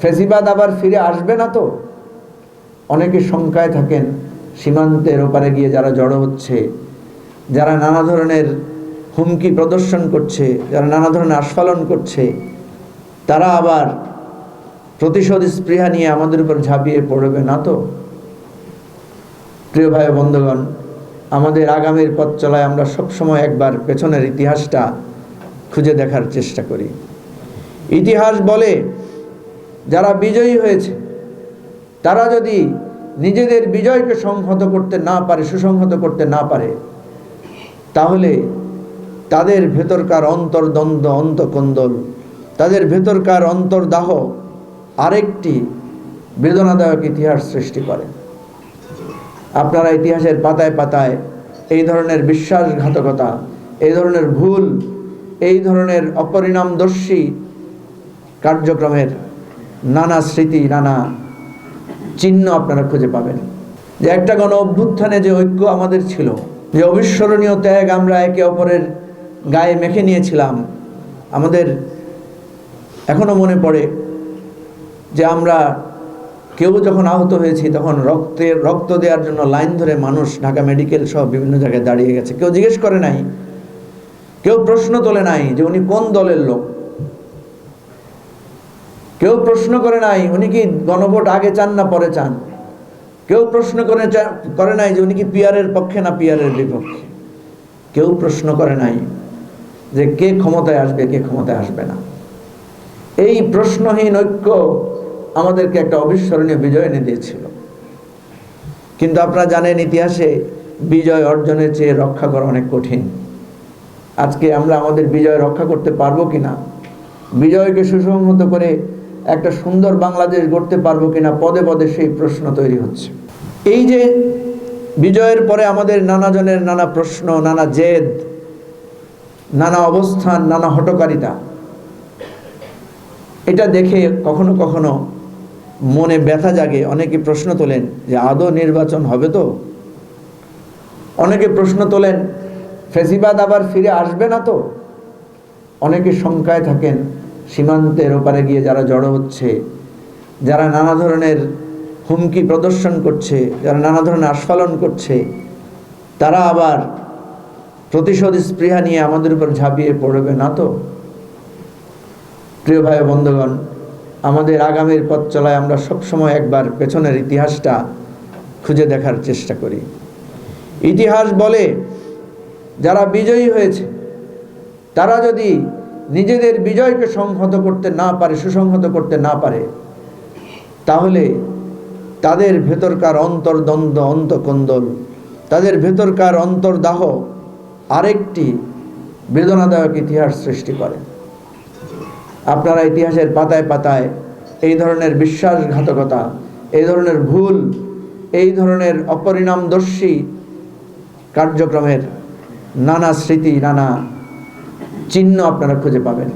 ফেসিবাদ আবার ফিরে আসবে না তো? অনেকে শঙ্কায় থাকেন, সীমান্তের ওপারে গিয়ে যারা জড়ো হচ্ছে, যারা নানা ধরনের হুমকি প্রদর্শন করছে, যারা নানা ধরনের আস্ফালন করছে, তারা আবার প্রতিশোধ স্পৃহা নিয়ে আমাদের উপর ঝাঁপিয়ে পড়বে না তো? প্রিয় ভাই বন্ধুগণ, আমাদের আগামীর পথ চলায় আমরা সবসময় একবার পেছনের ইতিহাসটা খুঁজে দেখার চেষ্টা করি। ইতিহাস বলে যারা বিজয়ী হয়েছে, তারা যদি নিজেদের বিজয়কে সংহত করতে না পারে, সুসংহত করতে না পারে, তাহলে তাদের ভেতরকার অন্তর্দ্বন্দ্ব, অন্তকন্দল, তাদের ভেতরকার অন্তর্দাহ আরেকটি বেদনাদায়ক ইতিহাস সৃষ্টি করে। আপনারা ইতিহাসের পাতায় পাতায় এই ধরনের বিশ্বাসঘাতকতা, এই ধরনের ভুল, এই ধরনের অপরিণামদর্শী কার্যক্রমের নানা স্মৃতি, নানা চিহ্ন আপনারা খুঁজে পাবেন। যে একটা গণ অভ্যুত্থানে যে ঐক্য আমাদের ছিল, যে অবিস্মরণীয় ত্যাগ আমরা একে অপরের গায়ে মেখে নিয়েছিলাম, আমাদের এখনও মনে পড়ে যে আমরা কেউ যখন আহত হয়েছি, তখন রক্তের রক্ত দেওয়ার জন্য লাইন ধরে মানুষ ঢাকা মেডিকেল সহ বিভিন্ন জায়গায় দাঁড়িয়ে গেছে। কেউ জিজ্ঞেস করে নাই, কেউ প্রশ্ন তোলে নাই যে উনি কোন দলের লোক। কেউ প্রশ্ন করে নাই, উনি কি গণভোট আগে চান না পরে চান? কেউ প্রশ্ন করে করে নাই যে উনি কি পিয়ারের পক্ষে না পিয়ারের বিপক্ষে? কেউ প্রশ্ন করে নাই যে কে ক্ষমতায় আসবে, কে ক্ষমতায় আসবে না। এই প্রশ্নহীন ঐক্য আমাদেরকে একটা অবিস্মরণীয় বিজয় এনে দিয়েছিল। কিন্তু আপনারা জানেন ইতিহাসে বিজয় অর্জনের চেয়ে রক্ষা করা অনেক কঠিন। আজকে আমরা আমাদের বিজয় রক্ষা করতে পারব কিনা? বিজয়কে সুসংহত করে একটা সুন্দর বাংলাদেশ গড়তে পারব কিনা পদে পদে সেই প্রশ্ন তৈরি হচ্ছে। এই যে বিজয়ের পরে আমাদের নানা জনের নানা প্রশ্ন, নানা জেদ, নানা অবস্থান, নানা হটকারিতা, এটা দেখে কখনো কখনো মনে ব্যথা জাগে। অনেকে প্রশ্ন তোলেন যে আদৌ নির্বাচন হবে তো? অনেকে প্রশ্ন তোলেন, ফেসিবাদ আবার ফিরে আসবে না তো? অনেকে শঙ্কায় থাকেন সীমান্তের ওপারে গিয়ে যারা জড়ো হচ্ছে, যারা নানা ধরনের হুমকি প্রদর্শন করছে, যারা নানা ধরনের আস্ফালন করছে, তারা আবার প্রতিশোধ স্পৃহা নিয়ে আমাদের উপর ঝাঁপিয়ে পড়বে না তো? প্রিয় ভাই বন্ধুগণ, আমাদের আগামীর পথ চলায় আমরা সবসময় একবার পেছনের ইতিহাসটা খুঁজে দেখার চেষ্টা করি। ইতিহাস বলে, যারা বিজয়ী হয়েছে, তারা যদি নিজেদের বিজয়কে সংহত করতে না পারে, সুসংহত করতে না পারে, তাহলে তাদের ভেতরকার অন্তর্দ্বন্দ্ব, অন্তকন্দল, তাদের ভেতরকার অন্তর্দাহ আরেকটি বেদনাদায়ক ইতিহাস সৃষ্টি করে। আপনারা ইতিহাসের পাতায় পাতায় এই ধরনের বিশ্বাসঘাতকতা, এই ধরনের ভুল, এই ধরনের অপরিণামদর্শী কার্যক্রমের নানা স্মৃতি, নানা চিহ্ন আপনারা খুঁজে পাবেন।